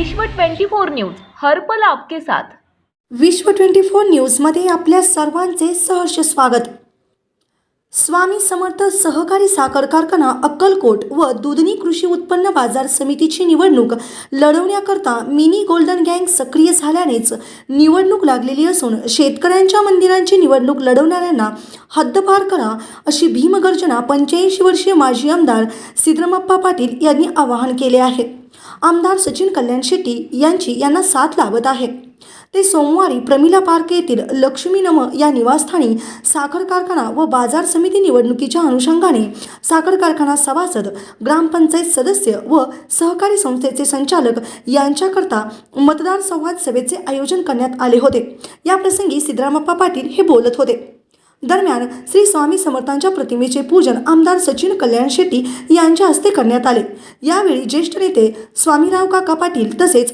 विश्व 24 न्यूज हर्पल आपके साथ. विश्व ट्वेंटी फोर न्यूजमध्ये आपल्या सर्वांचे सहर्ष स्वागत. स्वामी समर्थ सहकारी साखर कारखाना अक्कलकोट व दुधनी कृषी उत्पन्न बाजार समितीची निवडणूक लढवण्याकरता मिनी गोल्डन गँग सक्रिय झाल्यानेच निवडणूक लागलेली असून शेतकऱ्यांच्या मंदिरांची निवडणूक लढवणाऱ्यांना हद्दपार करा अशी भीमगर्जना पंच्याऐंशी वर्षीय माजी आमदार सिद्धरामप्पा पाटील यांनी आवाहन केले आहे. आमदार सचिन कल्याण शेट्टी यांची यांना साथ लावत आहे. ते सोमवारी प्रमिला पार्क येथील लक्ष्मी नम या निवासस्थानी साखर कारखाना व बाजार समिती निवडणुकीच्या अनुषंगाने साखर कारखाना सभासद ग्रामपंचायत सदस्य व सहकारी संस्थेचे संचालक यांच्याकरता मतदार संवाद सभेचे आयोजन करण्यात आले होते. याप्रसंगी सिद्धरामप्पा पाटील हे बोलत होते. दरम्यान श्री स्वामी समर्थांच्या प्रतिमेचे पूजन आमदार सचिन कल्याण शेट्टी यांच्या हस्ते करण्यात आले. यावेळी ज्येष्ठ नेते स्वामीराव काका पाटील तसेच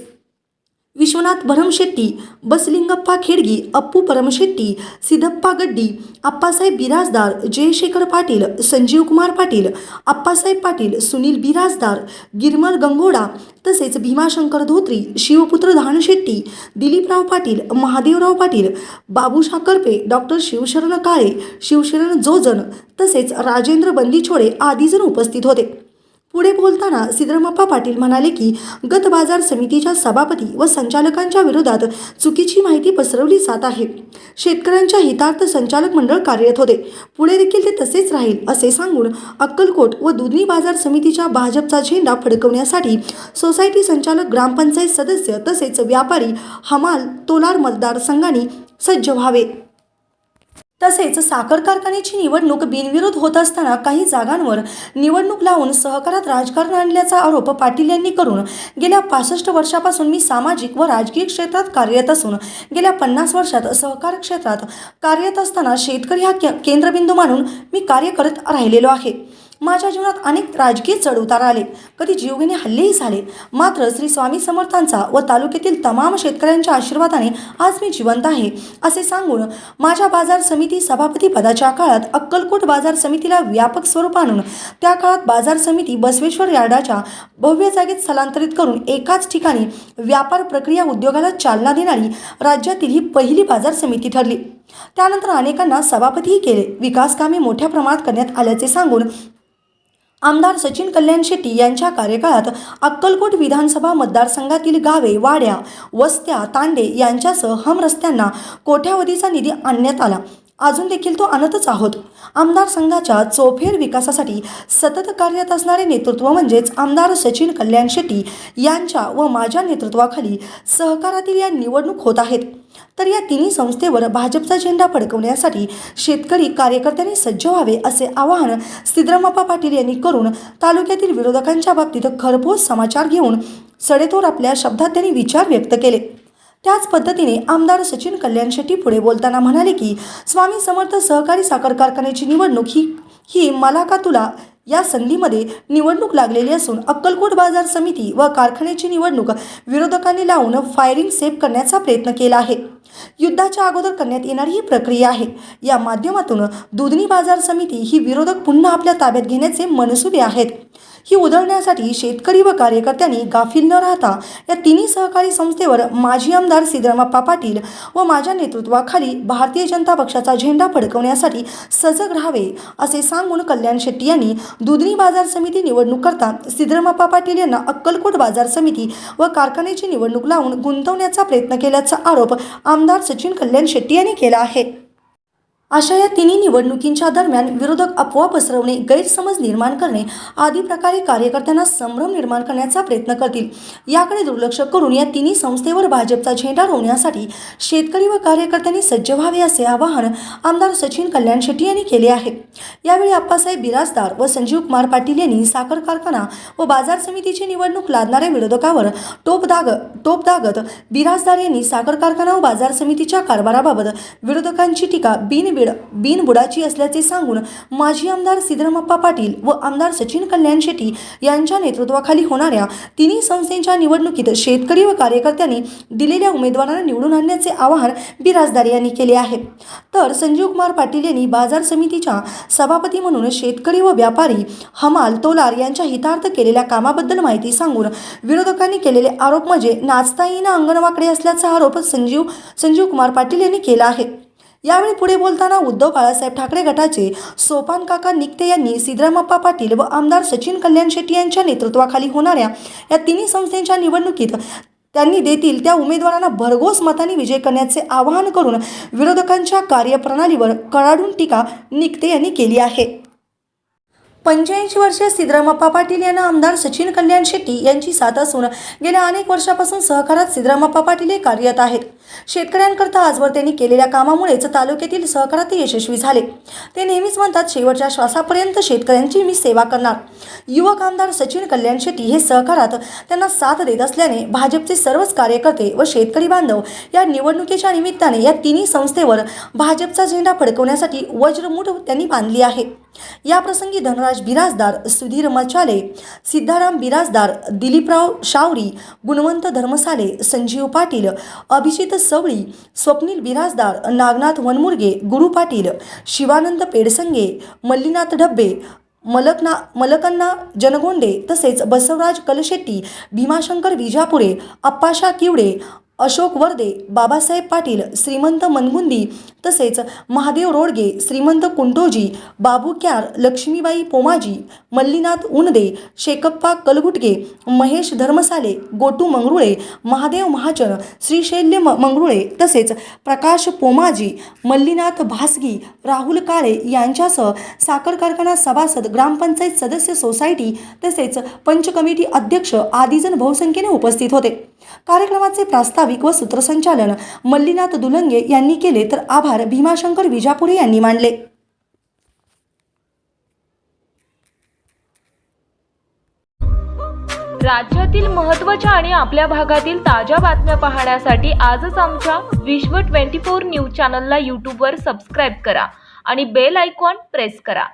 विश्वनाथ भरमशेट्टी बसलिंगप्पा खेडगी अप्पू परमशेट्टी सिद्धप्पा गड्डी आप्पासाहेब बिराजदार जयशेखर पाटील संजीव कुमार पाटील आप्पासाहेब पाटील सुनील बिराजदार गिरमल गंगोडा तसेच भीमाशंकर धोत्री शिवपुत्र धानशेट्टी दिलीपराव पाटील महादेवराव पाटील बाबूशा करपे डॉक्टर शिवशरण काळे शिवशरण जोजन तसेच राजेंद्र बंदिछोडे आदी जण उपस्थित होते. पुढे बोलताना सिद्धरामप्पा पाटील म्हणाले की गत बाजार समितीच्या सभापती व संचालकांच्या विरोधात चुकीची माहिती पसरवली जात आहे. शेतकऱ्यांच्या हितार्थ संचालक मंडळ कार्यरत होते. पुढे देखील ते तसेच राहील असे सांगून अक्कलकोट व दुधनी बाजार समितीच्या भाजपचा झेंडा फडकवण्यासाठी सोसायटी संचालक ग्रामपंचायत सदस्य तसेच व्यापारी हमाल तोलार मतदारसंघांनी सज्ज व्हावे. तसेच साखर कारखान्याची निवडणूक बिनविरोध होत असताना काही जागांवर निवडणूक लावून सहकारात राजकारण आणल्याचा आरोप पाटील यांनी करून गेल्या पासष्ट वर्षापासून मी सामाजिक व राजकीय क्षेत्रात कार्यरत असून गेल्या पन्नास वर्षात सहकार क्षेत्रात कार्यरत असताना शेतकरी हा के- केंद्रबिंदू मानून मी कार्य करत राहिलेलो आहे. माझ्या जीवनात अनेक राजकीय चढउतार आले. कधी जीवघेणे हल्लेही झाले. मात्र श्री स्वामी समर्थांचा व तालुक्यातील तमाम शेतकऱ्यांच्या आशीर्वादाने आज मी जिवंत आहे असे सांगून माझ्या बाजार समिती सभापती पदाच्या काळात अक्कलकोट बाजार समितीला व्यापक स्वरूप आणून त्या काळात बाजार समिती बसवेश्वर यार्डाच्या भव्य जागेत स्थलांतरित करून एकाच ठिकाणी व्यापार प्रक्रिया उद्योगाला चालना देणारी राज्यातील ही पहिली बाजार समिती ठरली. त्यानंतर अनेकांना सभापतीही केले. विकास कामे मोठ्या प्रमाणात करण्यात आल्याचे सांगून आमदार सचिन कल्याण शेट्टी यांच्या कार्यकाळात अक्कलकोट विधानसभा मतदारसंघातील गावे वाड्या वस्त्या तांडे यांच्यासह हम रस्त्यांना कोट्यावधीचा निधी आणण्यात आला. अजून देखील तो आणतच आहोत. आमदार संघाच्या चौफेर विकासासाठी सतत कार्यरत असणारे नेतृत्व म्हणजेच आमदार सचिन कल्याण शेट्टी यांच्या व माझ्या नेतृत्वाखाली सहकारातील या निवडणूक होत आहेत. तर या तिन्ही संस्थेवर भाजपचा झेंडा फडकवण्यासाठी शेतकरी कार्यकर्त्यांनी सज्ज व्हावे असे आवाहन सिद्धरामप्पा पाटील यांनी करून तालुक्यातील विरोधकांच्या बाबतीत खरपोस समाचार घेऊन सडेतोर आपल्या शब्दात त्यांनी विचार व्यक्त केले. त्याच पद्धतीने आमदार सचिन कल्याण शेट्टी पुढे बोलताना म्हणाले की स्वामी समर्थ सहकारी साखर कारखान्याची निवडणूक ही ही मला का तुला या संधीमध्ये निवडणूक लागलेली असून अक्कलकोट बाजार समिती व कारखान्याची निवडणूक विरोधकांनी लावून फायरिंग सेफ करण्याचा प्रयत्न केला आहे. युद्धाच्या अगोदर करण्यात येणारी ही प्रक्रिया आहे. या माध्यमातून दुधनी बाजार समिती ही विरोधक पुन्हा आपल्या ताब्यात घेण्याचे मनसुबे आहेत. ही उधळण्यासाठी शेतकरी व कार्यकर्त्यांनी गाफील न राहता या तिन्ही सहकारी संस्थेवर माजी आमदार सिद्धरामप्पा पाटील व माझ्या नेतृत्वाखाली भारतीय जनता पक्षाचा झेंडा फडकवण्यासाठी सजग राहावे असे सांगून कल्याण शेट्टी यांनी दुधनी बाजार समिती निवडणूक करता सिद्धरामप्पा पाटील यांना अक्कलकोट बाजार समिती व कारखान्याची निवडणूक लावून गुंतवण्याचा प्रयत्न केल्याचा आरोप आमदार सचिन कल्याण शेट्टी यांनी केला आहे. अशा या तिन्ही निवडणुकींच्या दरम्यान विरोधक अफवा पसरवणे गैरसमज निर्माण करणे आदी प्रकारे कार्यकर्त्यांना संभ्रम निर्माण करण्याचा प्रयत्न करतील. याकडे दुर्लक्ष करून या तिन्ही संस्थेवर भाजपचा झेंडा रोवण्यासाठी शेतकरी व कार्यकर्त्यांनी सज्ज व्हावे असे आवाहन आमदार सचिन कल्याण शेट्टी यांनी केले आहे. यावेळी अप्पासाहेब बिराजदार व संजीव कुमार पाटील यांनी साखर कारखाना व बाजार समितीची निवडणूक लादणाऱ्या विरोधकावर टोप दाग टोप दागत बिराजदार यांनी साखर कारखाना व बाजार समितीच्या कारभाराबाबत विरोधकांची टीका बिन बीड बिनबुडाची असल्याचे सांगून माजी आमदार सिद्धरामप्पा पाटील व आमदार सचिन कल्याण शेट्टी यांच्या नेतृत्वाखाली होणाऱ्या तिन्ही संस्थेच्या निवडणुकीत शेतकरी व कार्यकर्त्यांनी दिलेल्या उमेदवारांना निवडून आणण्याचे आवाहन बिराजदार यांनी केले आहे. तर संजीव कुमार पाटील यांनी बाजार समितीच्या सभापती म्हणून शेतकरी व व्यापारी हमाल तोलार यांच्या हितार्थ केलेल्या कामाबद्दल माहिती सांगून विरोधकांनी केलेले आरोप म्हणजे नाचता येईना अंगणवाकडे असल्याचा आरोप संजीव संजीव कुमार पाटील यांनी केला आहे. यावेळी पुढे बोलताना उद्धव बाळासाहेब ठाकरे गटाचे सोपान काका निकते यांनी सिद्धरामप्पा पाटील व आमदार सचिन कल्याण शेट्टी यांच्या नेतृत्वाखाली होणाऱ्या या तिन्ही संस्थेच्या निवडणुकीत त्यांनी देतील त्या उमेदवारांना भरघोस मताने विजय करण्याचे आवाहन करून विरोधकांच्या कार्यप्रणालीवर कडाडून टीका निकते यांनी केली आहे. पंच्याऐंशी वर्षीय सिद्धरामप्पा पाटील यांना आमदार सचिन कल्याण शेट्टी यांची साथ असून गेल्या अनेक वर्षापासून सहकारात सिद्धरामप्पा पाटील हे कार्यरत आहेत. शेतकऱ्यांकरता आजवर त्यांनी केलेल्या कामामुळेच तालुक्यातील सहकारात ते यशस्वी झाले. ते नेहमीच म्हणतात शेवटच्या श्वासापर्यंत शेतकऱ्यांची मी सेवा करणार. युवक आमदार सचिन कल्याण शेट्टी हे सहकारात त्यांना साथ देत असल्याने भाजपचे सर्वच कार्यकर्ते व शेतकरी बांधव या निवडणुकीच्या निमित्ताने या तिन्ही संस्थेवर भाजपचा झेंडा फडकवण्यासाठी वज्रमूठ त्यांनी बांधली आहे. या प्रसंगी धनराज बिराजदार सुधीर मचाले सिद्धाराम बिराजदार दिलीपराव शावरी गुणवंत धर्मसाले संजीव पाटील अभिजित सवळी स्वप्नील बिराजदार नागनाथ वनमुर्गे गुरु पाटील शिवानंद पेडसंगे मल्लीनाथ डब्बे मलकना मलकन्ना जनगोंडे तसेच बसवराज कलशेट्टी भीमाशंकर विजापुरे अप्पाशा किवडे अशोक वर्दे बाबासाहेब पाटील श्रीमंत मनगुंदी तसेच महादेव रोडगे श्रीमंत कुंटोजी बाबू क्यार लक्ष्मीबाई पोमाजी मल्लीनाथ उनदे शेकप्पा कलगुटगे महेश धर्मसाले गोटू मंगरुळे महादेव महाजन श्रीशैल्य म मंगरुळे तसेच प्रकाश पोमाजी मल्लीनाथ भासगी राहुल काळे यांच्यासह साखर कारखाना सभासद ग्रामपंचायत सदस्य सोसायटी तसेच पंच कमिटी अध्यक्ष आदिजन बहुसंख्येने उपस्थित होते. कार्यक्रमाचे प्रास्ताविक व सूत्रसंचालन मल्लीनाथ दुलंगे यांनी केले तर आभार भीमाशंकर विजापुरे यांनी मानले. राज्यातील महत्त्वाच्या आणि आपल्या भागातील ताज्या बातम्या पाहण्यासाठी आजच आमच्या विश्व 24 न्यूज चॅनलला यूट्यूबवर सबस्क्राईब करा आणि बेल आयकॉन प्रेस करा.